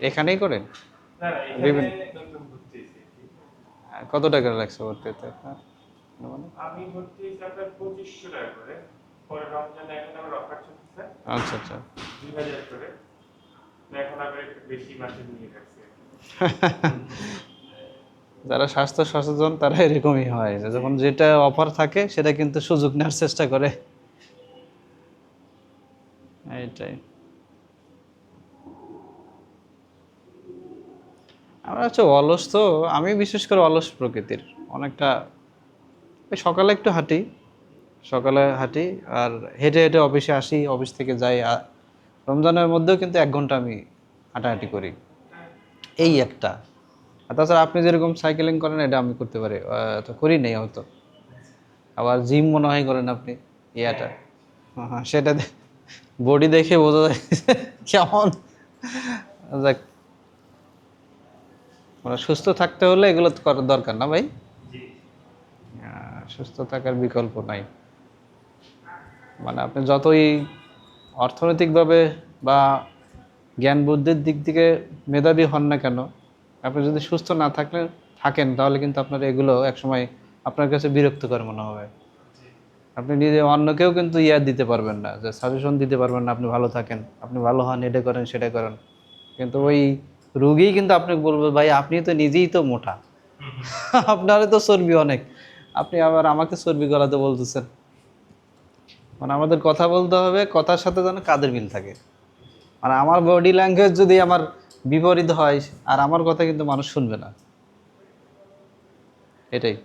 এখানেই করেন? না না এখানে বিভিন্ন- নতুন ভর্তি হয়েছি আর কি। আহ, কত টাকা লাগছে ভর্তি হতে আপনার? মানে? আমি ভর্তি হয়েছি আপনার পঁচিশশো টাকা করে। পরে রমজানে এখন আমার অফার চলতেছে। আচ্ছা আচ্ছা। দুই হাজার করে। এখন আবার একটু বেশি মাসে নিয়ে রাখছি যারা স্বাস্থ্য সচেতন তারা এরকমই হয় যে যখন যেটা অফার থাকে সেটা কিন্তু সুযোগ নেওয়ার চেষ্টা করে। এইটাই। আমরা হচ্ছে অলস তো, আমি বিশেষ করে অলস প্রকৃতির। অনেকটা ওই সকালে একটু হাঁটি, সকালে হাঁটি, আর হেঁটে হেঁটে অফিসে আসি, অফিস থেকে যাই রমজানের মধ্যেও কিন্তু এক ঘণ্টা আমি হাঁটাহাঁটি করি। এই একটা। আর তাছাড়া আপনি যেরকম সাইকেলিং করেন, এটা আমি করতে পারি তো করি নেই হয়তো। আবার জিম মনে হয় করেন আপনি, ইয়াটা। হ্যাঁ সেটা বডি দেখে বোঝা যায় কেমন। যাক মানে সুস্থ থাকতে হলে এগুলো তো করার দরকার না ভাই? সুস্থ থাকার বিকল্প নাই। মানে আপনি যতই অর্থনৈতিকভাবে বা জ্ঞান বুদ্ধির দিক থেকে মেধাবী হন না কেন আপনি যদি সুস্থ না থাকলে থাকেন তাহলে কিন্তু আপনার এগুলো একসময় আপনার কাছে বিরক্তকর মনে হবে। আপনি নিজে অন্যকেও কিন্তু ইয়া দিতে পারবেন না যে সাজেশন দিতে পারবেন না আপনি ভালো থাকেন আপনি ভালো হন এটা করেন সেটা করেন। কিন্তু ওই রুগী কিন্তু আপনাকে বলবে, ভাই, আপনি তো নিজেই তো মোটা। আপনারও তো চর্বি অনেক। আপনি আবার আমাকে চর্বি গলাতে বলতেছেন। মানে আমাদের কথা বলতে হবে, কথার সাথে যেন কাদের মিল থাকে। মানে আমার বডি ল্যাঙ্গুয়েজ যদি আমার বিপরীত হয়, আর আমার কথা কিন্তু মানুষ শুনবে না। এটাই।